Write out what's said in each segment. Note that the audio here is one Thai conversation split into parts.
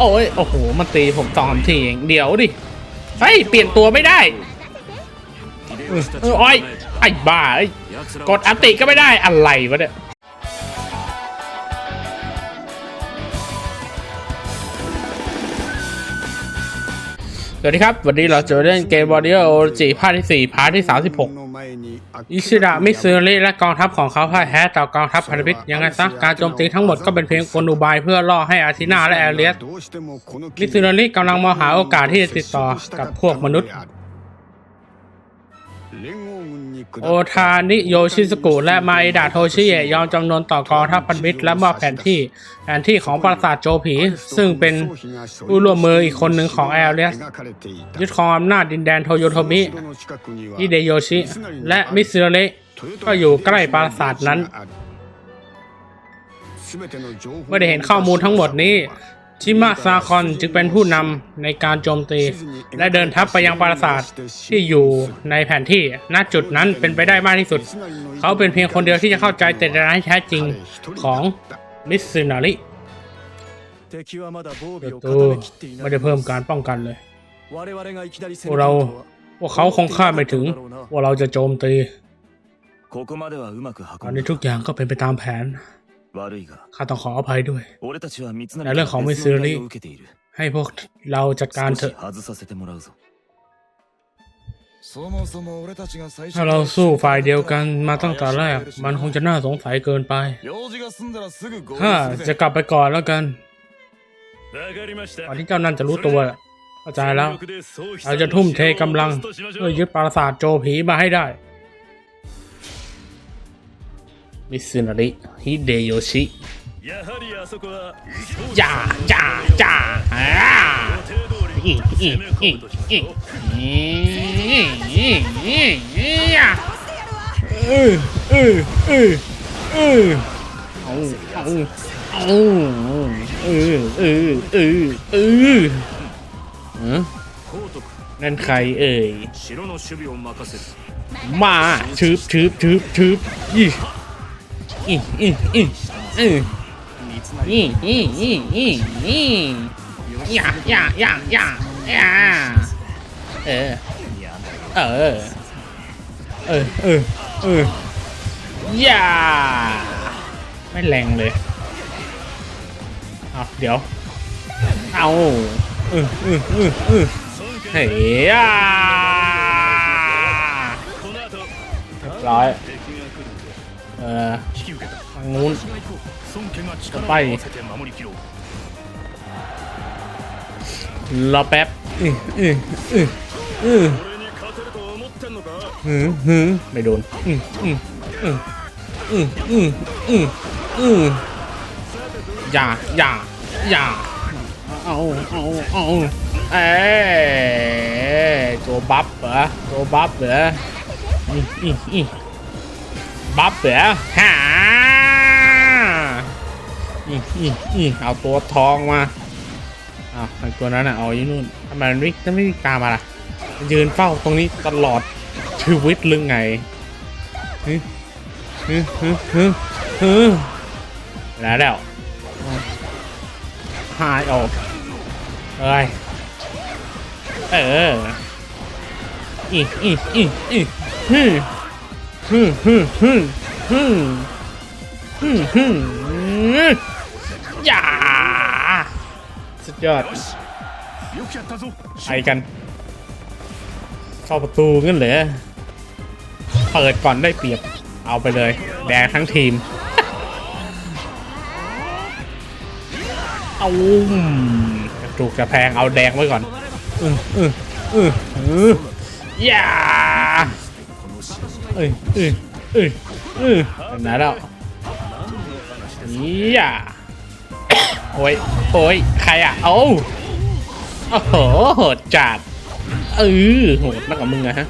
โอ้ยโอ้โหมันตีผมสองทีเองเดี๋ยวดิเฮ้ยเปลี่ยนตัวไม่ได้เออเออโอ้ยไอ้บ้าไอ้กดอัติก็ไม่ได้อะไรวะเนี่ย วัสดีครับ วันนี้เราจะเล่นเกมบอดี้โอจิภาคที่ 4 พาร์ทที่ 36 อิชิดะมิซึริและกองทัพของเขาพ่ายแพ้ต่อกองทัพพันธมิตรยังไงซะ การโจมตีทั้งหมดก็เป็นเพียงกลอุบายเพื่อล่อให้อาทินาและแอเรียสมิซึริกำลังมองหาโอกาสที่จะติดต่อกับพวกมนุษย์ โอทานิโยชิสกุและมาอิดะโทชิเอยอมจำนนต่อกองทัพพันธมิตรและมอบแผนที่แผนที่ของปราสาทโจผี ซึ่งเป็นผู้ร่วมมืออีกคนหนึ่งของแอเรียสยึดครองอำนาจดินแดนโทโยโทมิฮิเดโยชิ และมิซึริก็อยู่ใกล้ปราสาทนั้นเมื่อได้เห็นข้อมูลทั้งหมดนี้ ชิมะซาคอนจึงเป็นผู้นำในการโจมตี และเดินทัพไปยังปราสาทที่อยู่ในแผนที่ณจุดนั้นเป็นไปได้มากที่สุด เขาเป็นเพียงคนเดียวที่จะเข้าใจเจตนาที่แท้จริงของมิสซินาริประตูไม่ได้เพิ่มการป้องกันเลยพวกเราว่าเขาคงคาดไม่ถึงว่าเราจะโจมตีตอนนี้ทุกอย่างก็เป็นไปตามแผน ข้าต้องขออภัยด้วยในเรื่องของมิซูริให้พวกเราจัดการเถอะถ้าเราสู้ฝ่ายเดียวกันมาตั้งแต่แรก มันคงจะน่าสงสัยเกินไปข้าจะกลับไปก่อนแล้วกันตอนที่เจ้านั่นจะรู้ตัวเข้าใจแล้ว เราจะทุ่มเทกำลังเพื่อยึดปราสาทโจผีมาให้ได้ มิซึนาริฮิเดโยชิจ่าจ่าจ่าอ่าอีอีอีอีอีอีอีเออเออเออเออเอาเอาเอาเออเออเออเออนั่นใครเอ่ยมาชืบชืบชืบชืบยี่ อืมอืมอืมอืมนี่นี่นี่นี่นี่อย่าอย่าอย่าอย่าอย่าเออเออเออเออเออย่าไม่แรงเลยเอาเดี๋ยวเอาเออเออเออเออเฮ้ยเรียบร้อย เอ่ทางนู้นไปรอแป๊บอืออืออืออือหืมหืมไม่โดนอืมออืมอืมอืมอืมอืมอย่าอย่าอย่าเอาเอาเอาเอ้ตัวบัฟเหรอตัวบัฟเหรออืมอืมอืม บัฟเหรอฮาอืออืออือเอาตัวทองมาอ้าวไอ้ตัวนั้นอะเอาอยู่นู่นทำไมมันไม่จะไม่ตามมาล่ะมันยืนเฝ้าตรงนี้ตลอดชีวิตหรือไงฮึฮึฮึฮึฮึแล้วแล้วหายออกเอ้ยเอออีอีอีอีฮึ ฮึมฮึมฮึมฮึมฮึมฮึมอย่าสุดยอดไอกันเข้าประตูงั้นเหรอเปิดก่อนได้เปรียบเอาไปเลย แดงทั้งทีม เอาถูกจะแพงเอาแดงไว้ก่อนอืออืออืออย่า เอ้ยเอ้ยเอ้ยเอ้ยเนไหนแล้วอย่าโอ้ยโอ้ยใครอะเอาโอ้โหโหดจัดเออโหดมากกว่ามึงอะฮะ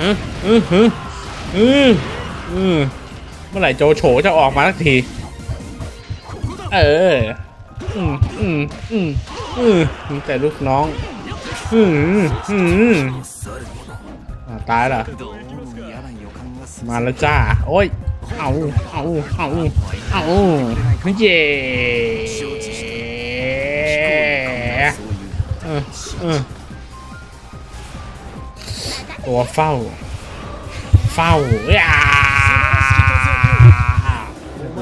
ฮะเออเออเออเออเมื่อไหร่โจโฉจะออกมาสักที เออ อืมอืมอืมอืมแต่ลูกน้อง อืมอืมตายละ มาแล้วจ้า โอ้ย เอา เอา เอา เอาเย่ตัวเฝ้า เฝ้าเอ้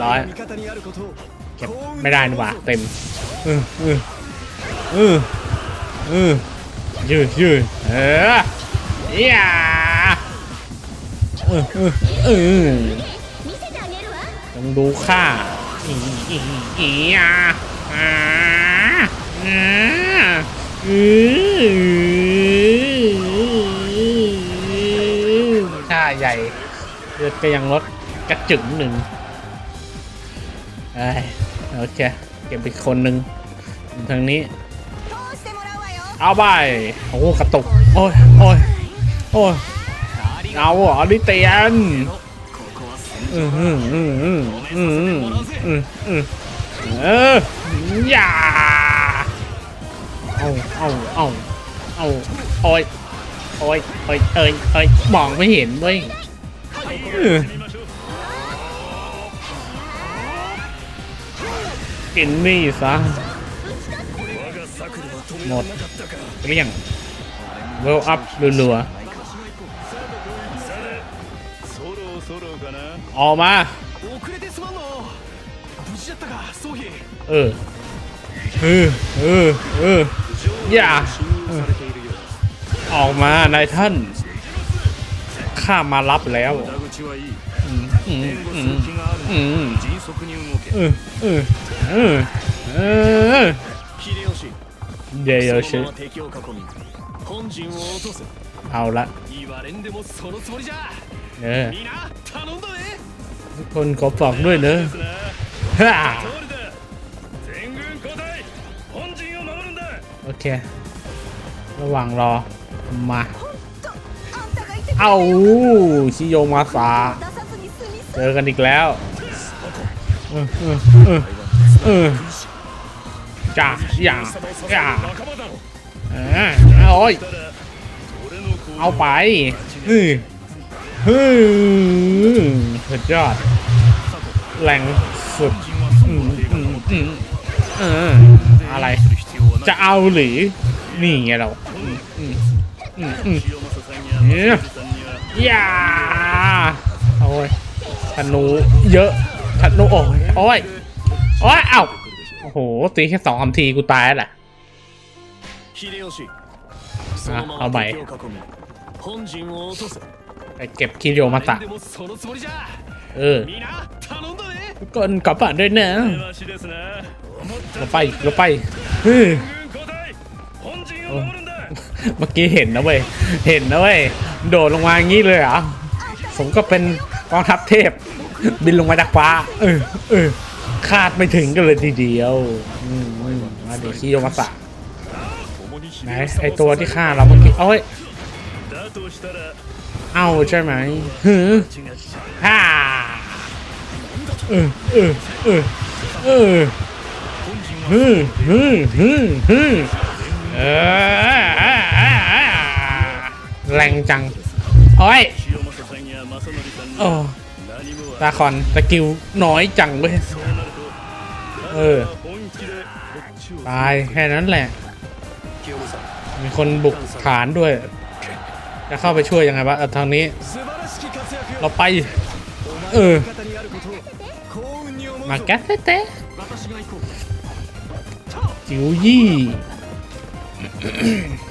ร้อยเก็บไม่ได้นะวะเต็มเออเออเออเอยืดยืดเออเอ้ย เออเออเออต้องดูค่าอีอีอีอะอ่าอ่าอือค่าใหญ่เลือดก็ยังลดกระจึงหนึ่งเอ้โอเคเก็บอีกคนหนึ่งทางนี้ เอาไป โอ้กระตุก โอ้ยโอ้ยโอ้ย เอาเหรอลิเตียนอืมอืมอืมอืมอืมอืมเอออย่าเอาเอาเอาเอาโอ้ยโอ้ยโอ้ยเอ้ยเอ้ยมองไม่เห็นเว้ยกินนี่ซะหมดเรียงเวลอัพรัว ออกมาเออเออเออเอออย่าออกมานายท่านข้ามารับแล้วเดี๋ยวเช เอาละเออทุกคนขอฝากด้วยเนอะฮ่าโอเค ระหว่างรอ มา เอาชิโยมาสาเจอกันอีกแล้วจ้าอย่าอย่าโอ้ย เอาไปฮึฮึยสุดยอดแรงสุดเอออะไร จะเอาหรือ นี่ไงเราอย่าโอ้ยธนูเยอะธนูโอ้ยโอ้ยโอ้ยเอ้าโอ้โห ตีแค่สองคำทีกูตายแแหละเอาใหม่ 本陣を落とす ไปเก็บคิริโอมาตะ でもそのつもりじゃ เออ みんな頼んだね ทุกคนกลับบ้านด้วยนะ わしですな思った เราไปเราไปเฮ้ย 全軍交代本陣を守るんだ เมื่อกี้เห็นนะเว้ย เห็นนะเว้ย โดดลงมาอย่างนี้เลยเหรอผมก็เป็นกองทัพเทพ บินลงมาจากฟ้า เออเออคาดไม่ถึงกันเลยทีเดียวอืมอืมมาเดี๋ยวคิโยมาสะ 共に ไหน 秀吉 ไอ 様 ตัวที่ฆ่าเราเมื่อกี้เอ้ย だとしたら เอาใช่ไหมฮึฮ่าเออเออเออเออฮึฮึฮึฮึเออแรงจัง โอ้ยโอ้ตาคอนตะกิวน้อยจังเว้ย เออ ตายแค่นั้นแหละ มีคนบุกฐานด้วย จะเข้าไปช่วยยังไงวะทางนี้ เราไป เออ มาแก๊สเต้จิ๋วยี่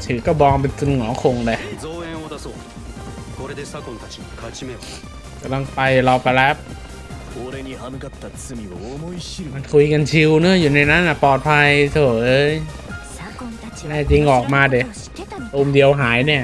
ถือกระบองเป็นตึงหงอคงเลยกำลังไปเราไปแล้วมันคุยกันชิวเนอะอยู่ในนั้นอะปลอดภัยเถอะแน่จริงออกมาเด็กอมเดียวหายเนี่ย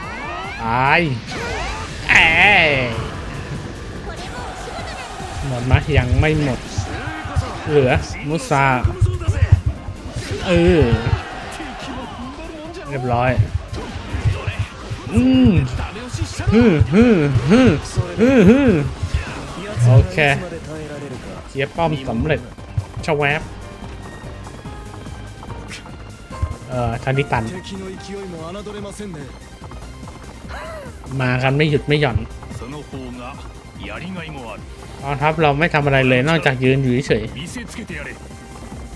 ตายแอยหมดมะยังไม่หมด เหลือมุซาเออเรียบร้อย อืมฮึ่มฮึฮึฮึ่มโอเคเสียป้อมสำเร็จชาวบเอ่อทันทีตัน มากันไม่หยุดไม่หย่อนกองทัพเราไม่ทำอะไรเลยนอกจากยืนอยู่เฉย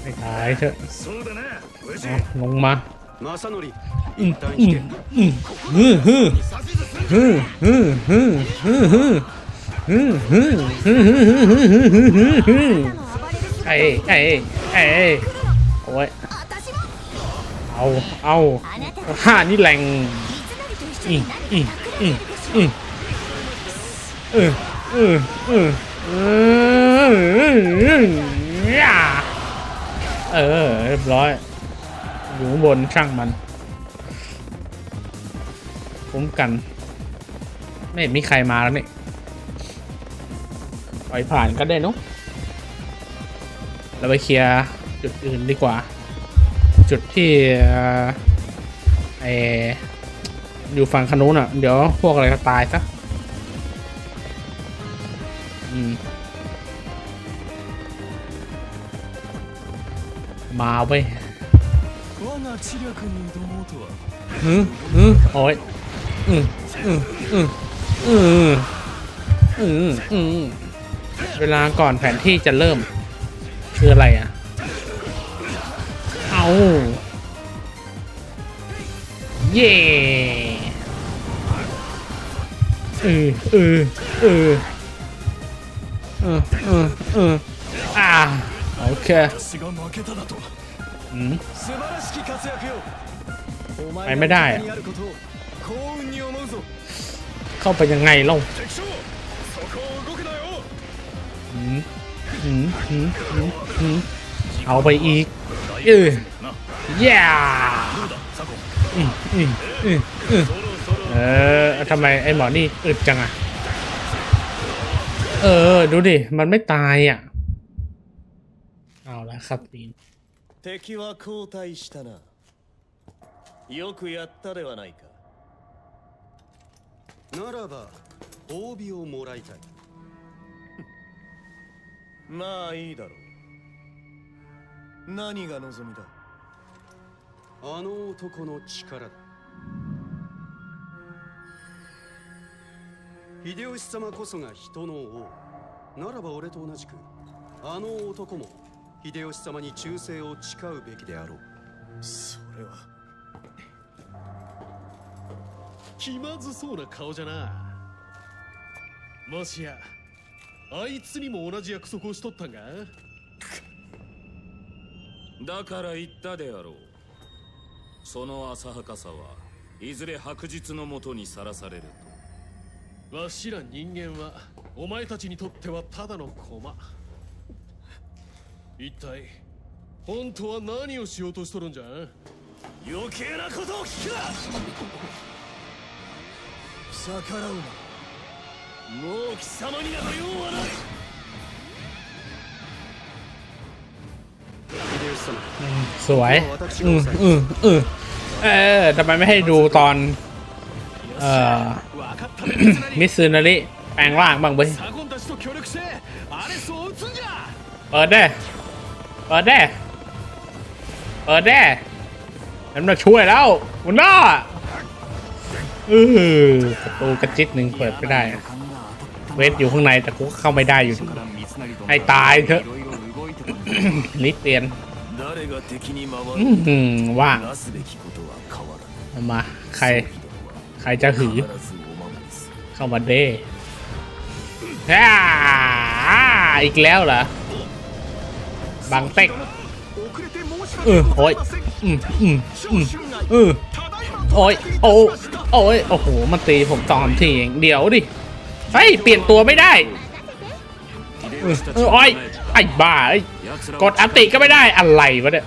ไม่ตายเถอะลงมาอืมอืมอืมฮึฮึฮึฮึฮึฮึฮึฮึฮึฮึฮึฮึไอ้ไอ้ไอ้โอ้ยเอาเอาข้านี่แรงอีอี อีอีเออเออเออเออเออเรียบร้อย อยู่ข้างบนช่างมันคุ้มกัน ไม่เห็นมีใครมาแล้วนี่ปล่อยผ่านก็ได้นุ๊เราไปเคลียร์จุดอื่นดีกว่า จุดที่เอ่อไอ อยู่ฝั่งคนุนอะ เดี๋ยวพวกอะไรก็ตายซะมาเว้ยอืออือโอ้ยอืออืออืออืออืออือเวลาก่อนแผนที่จะเริ่ม คืออะไรอะ เอาเย่ เออเออเออเออเออเออาโอเคไปไม่ได้อะเข้าไปยังไงล่ะเอาไปอีกเออ yeah เออทำไมไอ้หมอนี่อึดจังอ่ะ เออ ดูดิ มันไม่ตายอ่ะ เอาละครับตีน 敵は後退したなよくやったではないかならば褒美をもらいたいまあいいだろう何が望みだあの男の力だ 秀吉様こそが人の王ならば俺と同じくあの男も秀吉様に忠誠を誓うべきであろう。それは気まずそうな顔じゃな。もしやあいつにも同じ約束をしとったんかだから言ったであろう。その浅はかさはいずれ白日のもとにさらされるわしら人間はお前たちにとってはただの駒一体本当は何をしようとしとるんじゃ余計なことを聞くな逆らうなもう貴様になど用はない秀吉様 สวย อืมอืมอืมเออทำไมไม่ให้ดูตอน เอ่อ 分かったね三成 มิซึนาริแปลงร่างบ้างเว้ยเปิดได้เปิดได้เปิดได้น้ำหนัาช่วยแล้ววันน่าเออประตูกระจิตหนึ่งเปิดไม่ได้ เวทอยู่ข้างในแต่กูเข้าไม่ได้อยู่ให้ตายเถอะนิดเตียนว่ามา ใคร ใครจะหือ เข้ามาเด้อีกแล้วเหรอ บังเต็กเออโอ้ยอืมอืมอืมเออโอ้ยโอ้โอ้ยโอ้โห มันตีผมสองทีเองเดี๋ยวดิเฮ้ยเปลี่ยนตัวไม่ได้เออโอ้ยไอ้บ้าไอ้กดอัติก็ไม่ได้อะไรวะเนี่ย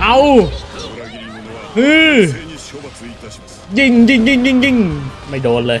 เอาเฮึยิงยิงยิงยิงยิงไม่โดนเลย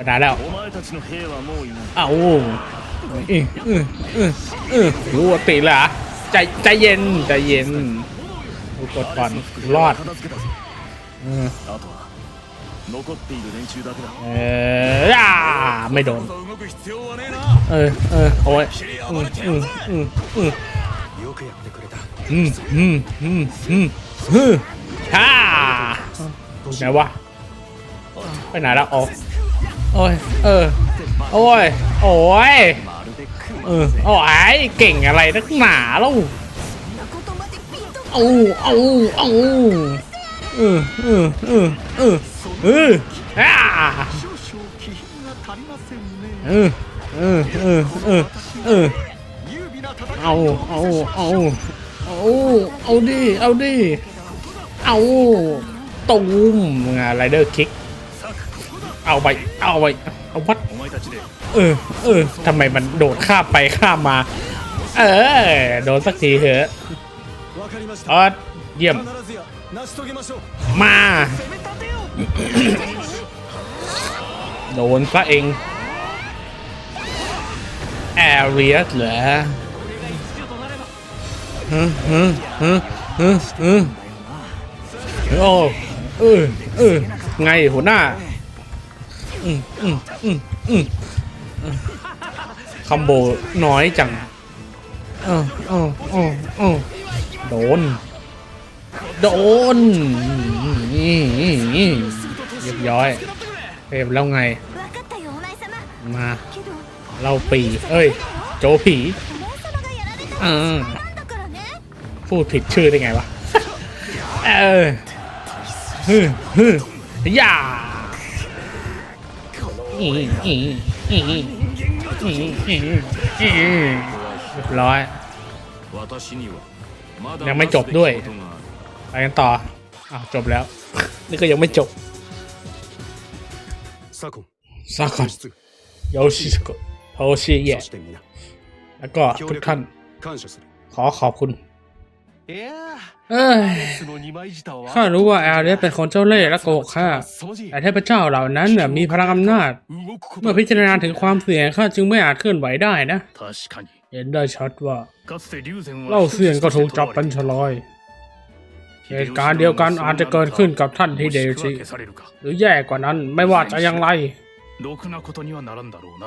ไปนานแล้วอ้าวอ้อืออืออืออือรู้ว่าติละใจใจเย็นใจเย็นกูกดก่อนรอดเอออ่าไม่โดนเออเออโอ้ยอืมอืมอืมอืออืออืมอืมอือฮ่าไหนวะไปไหนแล้วอ๋อ โอ้ย เออ โอ้ย โอ้ย เออ โอ้ย เก่งอะไรนักหนาแล้วเอาเอาเอาเออเออเออเออเอออ่าเออเออเออเออเออเอาเอาเอาเอาเอาดิ เอาดิ เอาตูมงไรเดอร์คิก เอาไป เอาไป เอาวัดเออ เออทำไมมันโดดข้ามไปข้ามมา เออ โดนสักทีเถอะออดเยี่ยม มา โดนซะเองแอเรียสเหรอฮึฮึฮึฮึฮึโอ้เออเออไงหัวหน้า อือมคัมโบน้อยจังเออเออเออเอโดน โดนเรียบร้อยเรียบแล้วไง มา เราปีเอ้ย โจผีเออพูดผิดชื่อได้ไงวะ เออฮึฮึย่า ร้อย ยังไม่จบด้วย ไปกันต่ออ้าจบแล้ว นี่ก็ยังไม่จบซากุนซากุนยชิโกะโทชิเยะแล้วก็ทุกท่านขอขอบคุณ ข้ารู้ว่าแอลเลียเป็นคนเจ้าเล่ห์และโกหกข้าแต่เทพเจ้าเหล่านั้นมีพลังอำนาจ เมื่อพิจารณาถึงความเสี่ยงข้าจึงไม่อาจเคลื่อนไหวได้นะเห็นได้ชัดว่าเล่าเสี่ยงก็ถูกจับเป็นฉลอยเหตุการณ์เดียวกันอาจจะเกิดขึ้นกับท่านที่เดชิหรือแย่กว่านั้นไม่ว่าจะยังไร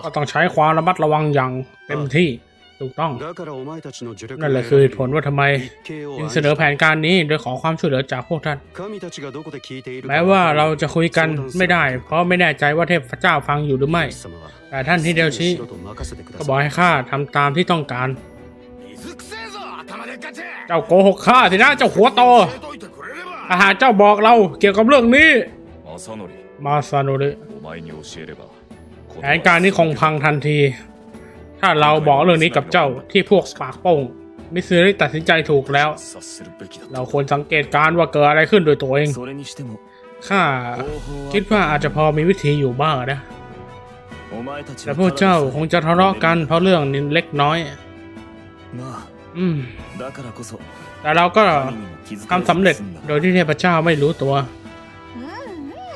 ก็ต้องใช้ความระมัดระวังอย่างเต็มทีู่กต้องนั่นแหละคือเหตุผลว่าทำไมจึงเสนอแผนการนี้โดยขอความช่วยเหลือจากพวกท่าน แม้ว่าเราจะคุยกันไม่ได้ เพราะไม่แน่ใจว่าเทพเจ้าฟังอยู่หรือไม่ แต่ท่านที่เดียวชี้ก็บอกให้ข้าทำตามที่ต้องการ เจ้าโกหกข้าสินะเจ้าหัวโตอาหารเจ้าบอกเราเกี่ยวกับเรื่องนี้ มาซาโนริแผนการนี้คงพังทันที ถ้าเราบอกเรื่องนี้กับเจ้าที่พวกสปาร์โป้งมิสซิริตัดสินใจถูกแล้ว เราควรสังเกตการว่าเกิดอะไรขึ้นโดยตัวเองข้าคิดว่าอาจจะพอมีวิธีอยู่บ้างนะแต่พวกเจ้าคงจะทะเลาะกันเพราะเรื่องนี้เล็กน้อยอืมแต่เราก็ทำสำเร็จโดยที่เทพเจ้าไม่รู้ตัว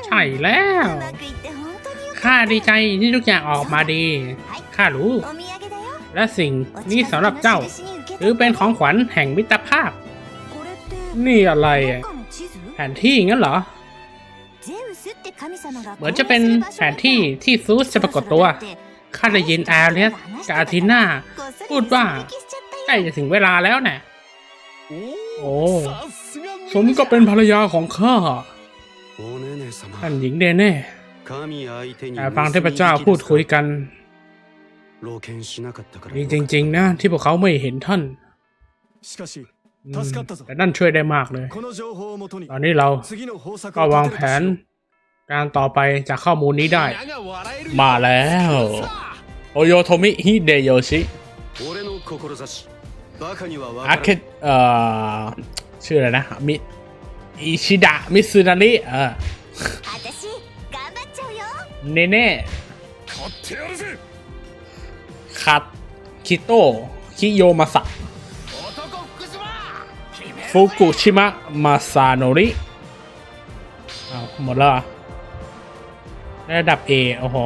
ใช่แล้วข้าดีใจที่ทุกอย่างออกมาดีข้ารู้ และสิ่งนี้สำหรับเจ้า หรือเป็นของขวัญแห่งมิตรภาพ นี่อะไรแผนที่งั้นเหรอ เหมือนจะเป็นแผนที่ที่ซูสจะปรากฏตัวข้าได้ยินแอลเลียสกับอาทิน่าพูดว่าใกล้จะถึงเวลาแล้วนะ่ะโอ้สมก็เป็นภรรยาของข้าท่านหญิงเดเน่แต่ฟังเทพเจ้าพูดคุยกัน นี่จริงๆนะที่พวกเขาไม่เห็นท่านแต่นั่นช่วยได้มากเลย ตอนนี้เราก็วางแผนการต่อไปจากข้อมูลนี้ได้ มาแล้ว โอโยโทมิฮิเดโยชิอาเคเอ่อชื่ออะไรนะ มิ อิชิดะ มิซึนาริเออเน่เน่าคิโตคิโยมาสะฟุกุชิมะมาซาโนริเอาหมดแล้วระดับ A โอ้โห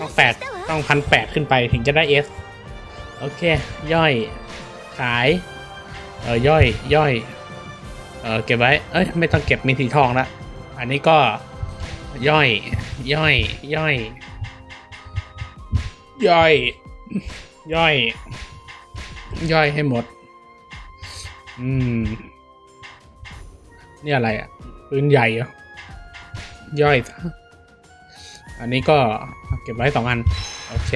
ต้องแปดต้องพันแปดขึ้นไปถึงจะได้ S โอเค ย่อย ขาย เออย่อย ย่อย เออเก็บไว้ เอ้ย ไม่ต้องเก็บมีสีทองละ อันนี้ก็ ย่อย ย่อย ย่อย ย่อย ย่อย ย่อยให้หมด อืม นี่อะไรอะปืนใหญ่เหรอย่อยอันนี้ก็เก็บไว้สองอัน โอเค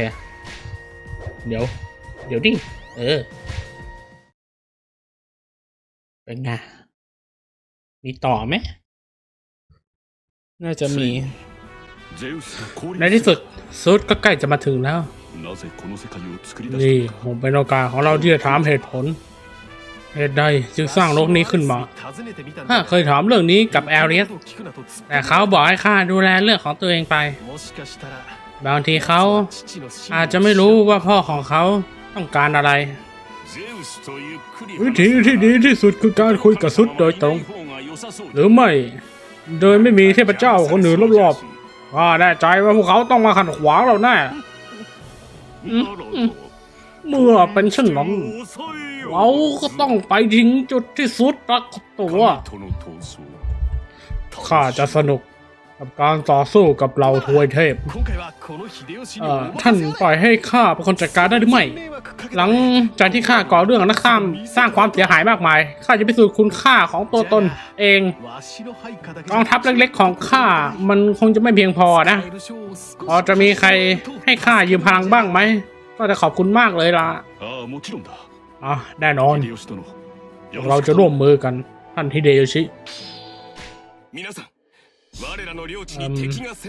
เดี๋ยว เดี๋ยวดิ เออ เป็นไง มีต่อไหม น่าจะมี ในที่สุดซูดก็ใกล้จะมาถึงแล้ว นี่ผมเป็นโอกาสของเราที่จะถามเหตุผล เหตุใดจึงสร้างโลกนี้ขึ้นมาถ้าเคยถามเรื่องนี้กับแอลเลียสแต่เขาบอกให้ข้าดูแลเรื่องของตัวเองไป บางทีเขาอาจจะไม่รู้ว่าพ่อของเขาต้องการอะไร วิธีที่ดีที่สุดคือการคุยกับซุดโดยตรง หรือไม่ โดยไม่มีเทพเจ้าคนอื่นรอบๆก็แน่ใจว่าพวกเขาต้องมาขัดขวางเราแน่ เมื่อเป็นเช่นนั้นเราก็ต้องไปถึงจุดที่สุดปรากฏตัว ข้าจะสนุก กับการต่อสู้กับเราทวยเทพท่านปล่อยให้ข้าเป็นคนจัดการได้หรือไม่ หลังจากที่ข้าก่อเรื่องนักสร้ามสร้างความเสียหายมากมาย ข้าจะพิสูจน์คุณค่าของตัวตนเองกองทัพเล็กๆของข้ามันคงจะไม่เพียงพอนะ พอจะมีใครให้ข้ายืมพลังบ้างไหม ก็จะขอบคุณมากเลยล่ะอ๋อแน่นอน เราจะร่วมมือกันท่านฮิเดโยชิ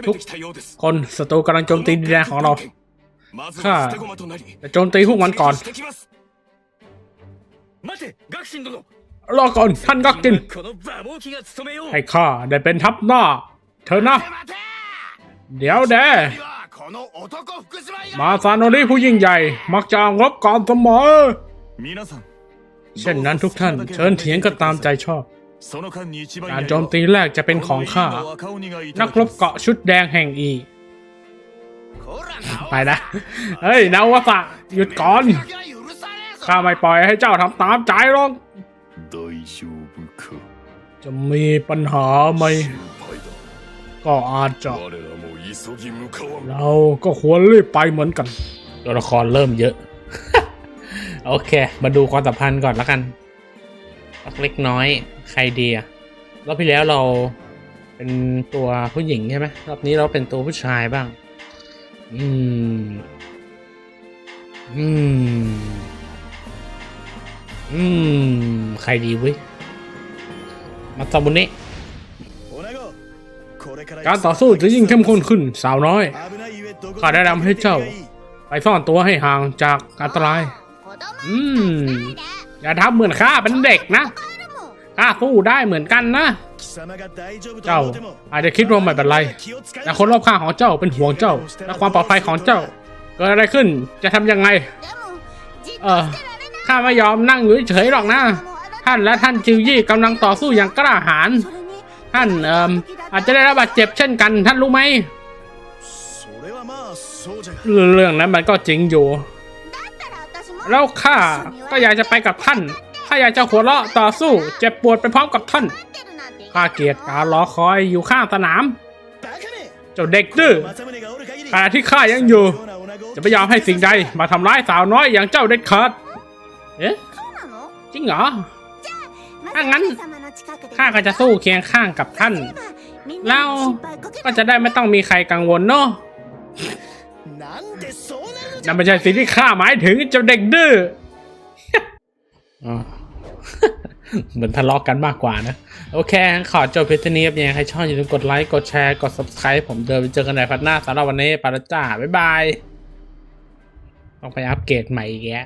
ทุกคนศัตรูกำลังโจมตีดินแดนของเราข้าจะโจมตีพวกมันก่อนรอก่อนท่านกักจินให้ข้าได้เป็นทัพหน้า เธอนะ เดี๋ยวเดมาซานโนริผู้ยิ่งใหญ่ มักจะรบก่อนเสมอเช่นนั้นทุกท่าน เชิญเถียงก็ตามใจชอบ การโจมตีแรกจะเป็นของข้า นักรบเกาะชุดแดงแห่งอี ไปนะ เฮ้ยนาวะตะหยุดก่อน ข้าไม่ปล่อยให้เจ้าทำตามใจหรอกจะมีปัญหาไหม ก็อาจจะ เราก็ควรรีบไปเหมือนกัน ตัวละครเริ่มเยอะ โอเค มาดูความสัมพันธ์ก่อนละกัน เล็กน้อย ใครดีอะรอบที่แล้วเราเป็นตัวผู้หญิงใช่ไหมรอบนี้เราเป็นตัวผู้ชายบ้าง อืม อืม อืม ใครดีเว้ยมาตาบุเนะการต่อสู้จะยิ่งเข้มข้นขึ้นสาวน้อย ข้าแนะนำให้เจ้า ไปซ่อนตัวให้ห่างจากอันตราย子供อืม อย่าทำเหมือนข้าเป็นเด็กนะ กล้าสู้ได้เหมือนกันนะ เจ้าอาจจะคิดรว่าม่เป็นไร แต่คนรอบข้างของเจ้าเป็นห่วงเจ้า และความปลอดภัยของเจ้า เกิดอะไรขึ้นจะทำยังไง เออข้าไม่ยอมนั่งอยู่เฉยหรอกนะ ท่านและท่านจิวยี่กำลังต่อสู้อย่างกล้าหาญท่านเอ่ออาจจะได้รับบาดเจ็บเช่นกัน ท่านรู้ไหมเรื่องนั้นมันก็จริงอยู่ แล้วข้าก็อยากจะไปกับท่าน ถ้าอยากจะหัวเราะต่อสู้เจ็บปวดไปพร้อมกับท่านข้าเกลียดการรอคอยอยู่ข้างสนาม เจ้าเด็กดื้อขณะที่ข้ายังอยู่ จะไม่ยอมให้สิ่งใดมาทำร้ายสาวน้อยอย่างเจ้าเด็ดขาดเอ๊ะจริงเหรอถ้างั้นข้าก็จะสู้เคียงข้างกับท่าน แล้วก็จะได้ไม่ต้องมีใครกังวลเนาะนั่นไม่ใช่สิ่งที่ข้าหมายถึงเจ้าเด็กดื้อ เหมือนทะเลาะกันมากกว่านะ โอเค ขอจบเพจนี้ครับยังไงใครชอบอย่าลืมกดไลค์ กดแชร์ กด subscribe ผมเดินไปเจอกันในพัฒหน้าสำหรับวันนี้ไปแล้วจ้า บ๊ายบาย ต้องไปอัปเกรดใหม่อีกแยะ